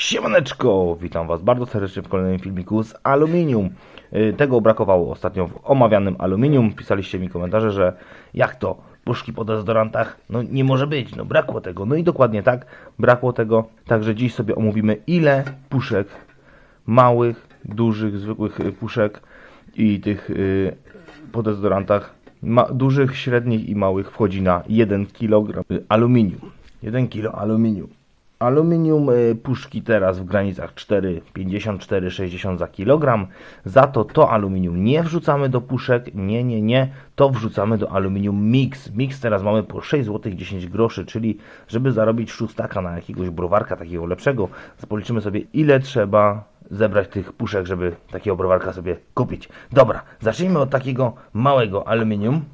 Siemaneczko, witam Was bardzo serdecznie w kolejnym filmiku z aluminium. Y, Tego brakowało ostatnio w omawianym aluminium. Pisaliście mi komentarze, że jak to, puszki po dezodorantach? No nie może być, no brakło tego. No i dokładnie tak, brakło tego. Także dziś sobie omówimy ile puszek, małych, dużych, zwykłych y, puszek i tych y, po dezodorantach, ma, dużych, średnich i małych wchodzi na 1 kg aluminium. 1 kg aluminium. Aluminium y, puszki teraz w granicach 4,54-60 za kilogram. Za to to aluminium nie wrzucamy do puszek, nie, nie, nie. To wrzucamy do aluminium mix. Mix teraz mamy po 6 zł 10 groszy, czyli żeby zarobić szóstaka na jakiegoś browarka takiego lepszego, policzymy sobie ile trzeba zebrać tych puszek, żeby takiego browarka sobie kupić. Dobra, zacznijmy od takiego małego aluminium.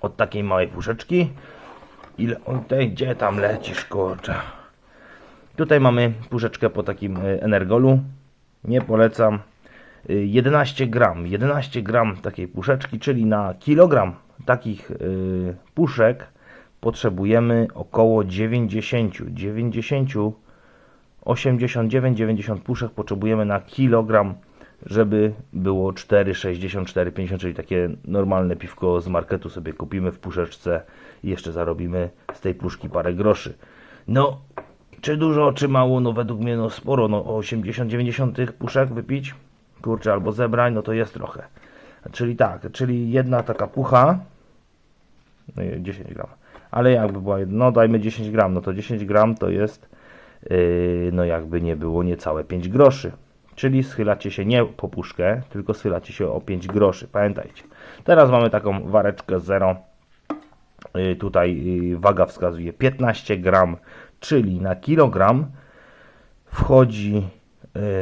Od takiej małej puszeczki. Ile on tutaj, gdzie tam lecisz, kurczę. Tutaj mamy puszeczkę po takim y, energolu. Nie polecam. Y, 11 gram. 11 gram takiej puszeczki, czyli na kilogram takich y, puszek potrzebujemy około 90, 90, 89-90 puszek potrzebujemy na kilogram, żeby było 4,60, 4,50, czyli takie normalne piwko z marketu sobie kupimy w puszeczce i jeszcze zarobimy z tej puszki parę groszy. No, czy dużo, czy mało? No według mnie no sporo, no 80-90 tych puszek wypić, kurczę, albo zebrań, no to jest trochę. Czyli tak, czyli jedna taka pucha, no i 10 gram, ale jakby była no dajmy 10 gram, no to 10 gram to jest, yy, no jakby nie było niecałe 5 groszy. Czyli schylacie się nie po puszkę, tylko schylacie się o 5 groszy, pamiętajcie. Teraz mamy taką wareczkę 0, Y, tutaj y, waga wskazuje 15 gram, czyli na kilogram wchodzi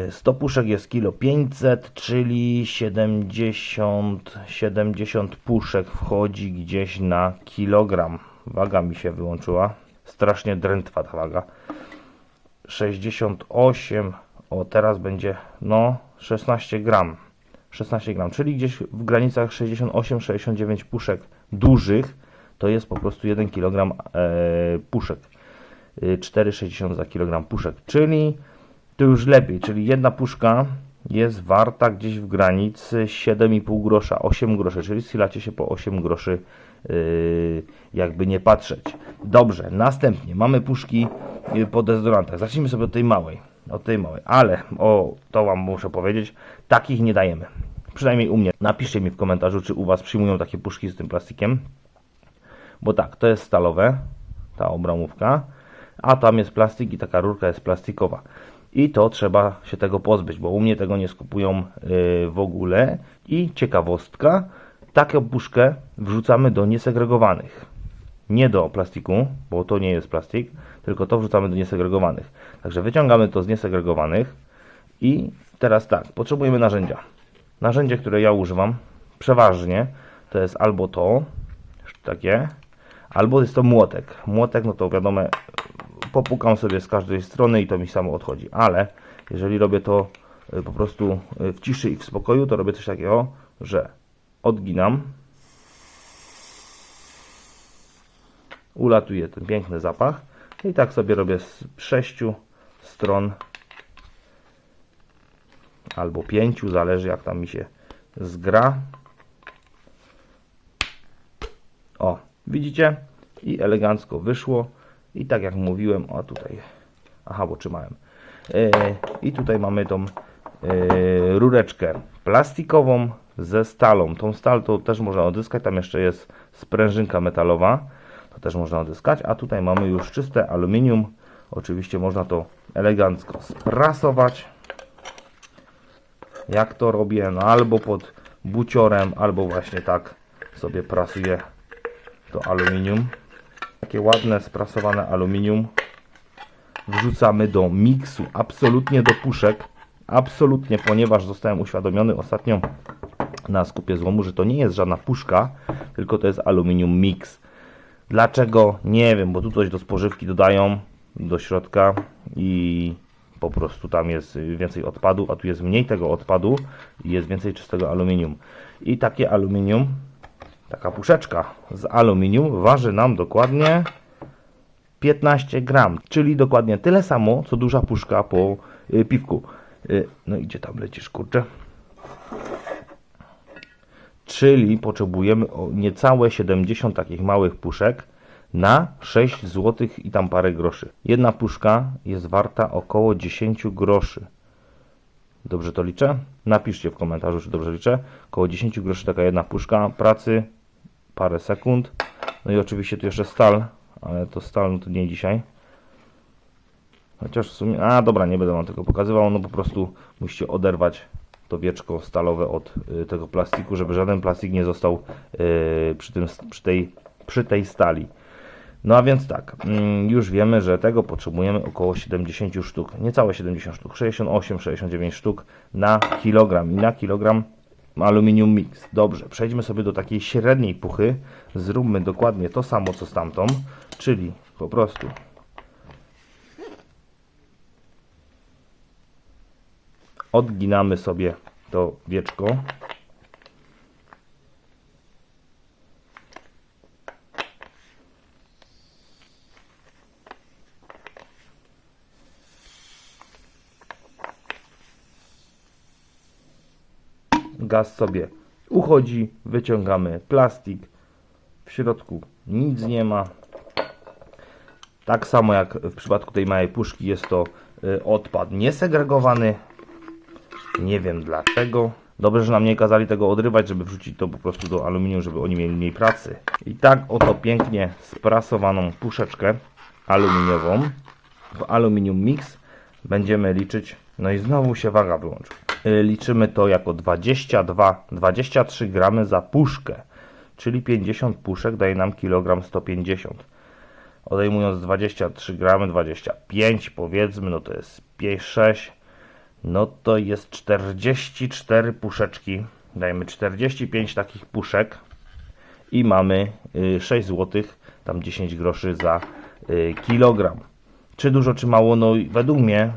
y, 100 puszek jest kilo 500, czyli 70, 70 puszek wchodzi gdzieś na kilogram. Waga mi się wyłączyła. Strasznie drętwa ta waga. 68, o teraz będzie no 16 gram. 16 gram, czyli gdzieś w granicach 68-69 puszek dużych to jest po prostu 1 kg e, puszek. E, 4,60 za kilogram puszek, czyli to już lepiej, czyli jedna puszka jest warta gdzieś w granicy 7,5 grosza, 8 groszy, czyli schylacie się po 8 groszy, e, jakby nie patrzeć. Dobrze, następnie mamy puszki e, po dezodorantach. Zacznijmy sobie od tej małej, od tej małej, ale o, to Wam muszę powiedzieć, takich nie dajemy. Przynajmniej u mnie. Napiszcie mi w komentarzu, czy u Was przyjmują takie puszki z tym plastikiem. Bo tak, to jest stalowe, ta obramówka, a tam jest plastik i taka rurka jest plastikowa. I to trzeba się tego pozbyć, bo u mnie tego nie skupują yy, w ogóle. I ciekawostka, taką puszkę wrzucamy do niesegregowanych. Nie do plastiku, bo to nie jest plastik, tylko to wrzucamy do niesegregowanych. Także wyciągamy to z niesegregowanych i teraz tak, potrzebujemy narzędzia. Narzędzie, które ja używam przeważnie to jest albo to, takie, albo jest to młotek. Młotek, no to wiadomo, popukam sobie z każdej strony i to mi samo odchodzi, ale jeżeli robię to y, po prostu y, w ciszy i w spokoju, to robię coś takiego, że odginam, ulatuje ten piękny zapach i tak sobie robię z sześciu stron albo pięciu, zależy jak tam mi się zgra. O, widzicie? I elegancko wyszło. I tak jak mówiłem, o tutaj, aha, bo trzymałem. E, I tutaj mamy tą e, rureczkę plastikową ze stalą. Tą stal to też można odzyskać, tam jeszcze jest sprężynka metalowa, to też można odzyskać. A tutaj mamy już czyste aluminium. Oczywiście można to elegancko sprasować. Jak to robię? No albo pod buciorem, albo właśnie tak sobie prasuję to aluminium. Takie ładne, sprasowane aluminium wrzucamy do miksu, absolutnie do puszek. Absolutnie, ponieważ zostałem uświadomiony ostatnio na skupie złomu, że to nie jest żadna puszka, tylko to jest aluminium mix. Dlaczego? Nie wiem, bo tu coś do spożywki dodają do środka i po prostu tam jest więcej odpadu, a tu jest mniej tego odpadu i jest więcej czystego aluminium. I takie aluminium Taka puszeczka z aluminium waży nam dokładnie 15 gram, czyli dokładnie tyle samo, co duża puszka po y, piwku. Y, no idzie tam lecisz, kurczę. Czyli potrzebujemy niecałe 70 takich małych puszek na 6 zł i tam parę groszy. Jedna puszka jest warta około 10 groszy. Dobrze to liczę? Napiszcie w komentarzu, czy dobrze liczę. Około 10 groszy taka jedna puszka pracy, parę sekund. No i oczywiście tu jeszcze stal, ale to stal no to nie dzisiaj. Chociaż w sumie, a dobra, nie będę wam tego pokazywał, no po prostu musicie oderwać to wieczko stalowe od y, tego plastiku, żeby żaden plastik nie został y, przy, tym, przy, tej, przy tej stali. No a więc tak, mm, już wiemy, że tego potrzebujemy około 70 sztuk, niecałe 70 sztuk, 68-69 sztuk na kilogram i na kilogram aluminium mix. Dobrze, przejdźmy sobie do takiej średniej puchy, zróbmy dokładnie to samo co z tamtą, czyli po prostu odginamy sobie to wieczko. Gaz sobie uchodzi, wyciągamy plastik. W środku nic nie ma. Tak samo jak w przypadku tej małej puszki jest to y, odpad niesegregowany. Nie wiem dlaczego. Dobrze, że nam nie kazali tego odrywać, żeby wrzucić to po prostu do aluminium, żeby oni mieli mniej pracy. I tak oto pięknie sprasowaną puszeczkę aluminiową w aluminium mix będziemy liczyć. No i znowu się waga wyłączy. Y, Liczymy to jako 22-23 gramy za puszkę, czyli 50 puszek daje nam kilogram 150. Odejmując 23 gramy, 25 powiedzmy, no to jest 5, 6, no to jest 44 puszeczki. Dajemy 45 takich puszek i mamy y, 6 zł, tam 10 groszy za y, kilogram. Czy dużo, czy mało? No według mnie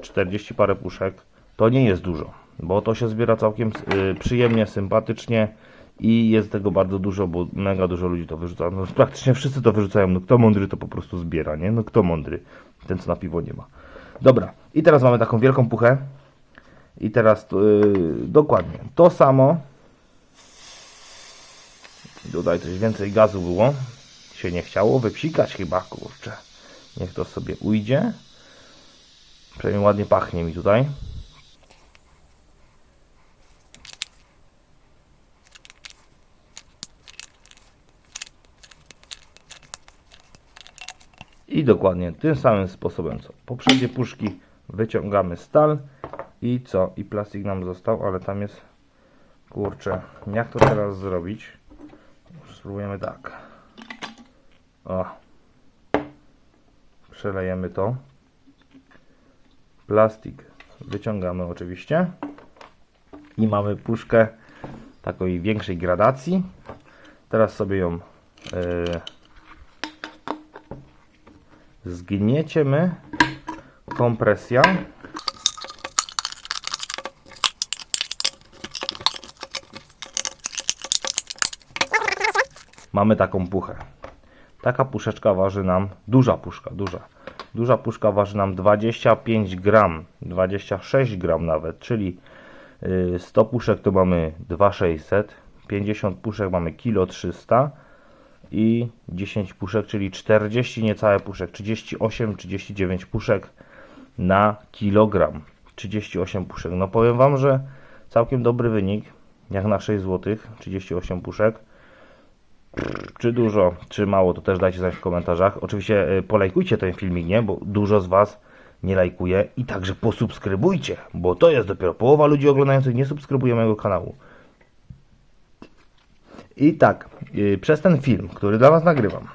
40 parę puszek to nie jest dużo, bo to się zbiera całkiem y, przyjemnie, sympatycznie i jest tego bardzo dużo, bo mega dużo ludzi to wyrzuca. No, praktycznie wszyscy to wyrzucają. No kto mądry to po prostu zbiera, nie? No kto mądry? Ten co na piwo nie ma. Dobra, i teraz mamy taką wielką puchę. I teraz yy, dokładnie to samo. Dodaj coś więcej gazu było. Się nie chciało wypsikać chyba, kurczę. Niech to sobie ujdzie. Przynajmniej ładnie pachnie mi tutaj. I dokładnie tym samym sposobem co poprzednie puszki wyciągamy stal i co? I plastik nam został, ale tam jest kurczę, jak to teraz zrobić? Spróbujemy tak. O. Przelejemy to. Plastik wyciągamy oczywiście. I mamy puszkę takiej większej gradacji. Teraz sobie ją yy, zgnieciemy. Kompresja. Mamy taką puchę. Taka puszeczka waży nam, duża puszka, duża. Duża puszka waży nam 25 gram, 26 gram nawet, czyli y, 100 puszek to mamy 2600, 50 puszek mamy 1300 i 10 puszek, czyli 40 niecałe puszek, 38-39 puszek na kilogram. 38 puszek. No powiem Wam, że całkiem dobry wynik, jak na 6 zł, 38 puszek. Czy dużo, czy mało, to też dajcie znać w komentarzach. Oczywiście y, polajkujcie ten filmik, nie? Bo dużo z Was nie lajkuje i także posubskrybujcie, bo to jest dopiero połowa ludzi oglądających nie subskrybuje mojego kanału. I tak, yy, przez ten film, który dla Was nagrywam,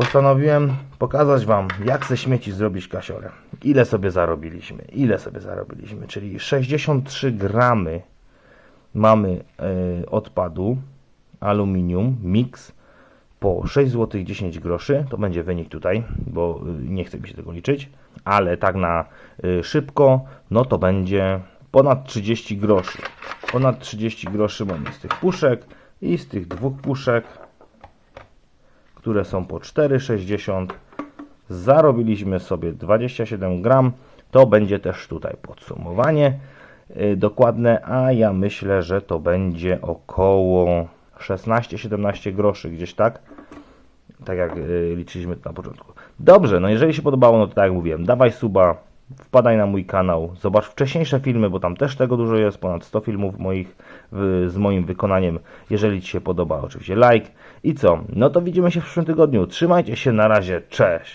postanowiłem pokazać Wam, jak ze śmieci zrobić kasiorę. Ile sobie zarobiliśmy, ile sobie zarobiliśmy, czyli 63 gramy mamy yy, odpadu, aluminium, mix po 6 zł 10 groszy, to będzie wynik tutaj, bo y, nie chce mi się tego liczyć, ale tak na y, szybko, no to będzie ponad 30 groszy. Ponad 30 groszy mamy z tych puszek i z tych dwóch puszek które są po 4,60. Zarobiliśmy sobie 27 gram. To będzie też tutaj podsumowanie y, dokładne, a ja myślę, że to będzie około 16-17 groszy gdzieś tak. Tak jak y, liczyliśmy na początku. Dobrze, no jeżeli się podobało, no to tak jak mówiłem, dawaj suba, wpadaj na mój kanał, zobacz wcześniejsze filmy, bo tam też tego dużo jest, ponad 100 filmów moich w, z moim wykonaniem. Jeżeli Ci się podoba, oczywiście like. I co? No to widzimy się w przyszłym tygodniu. Trzymajcie się, na razie, cześć!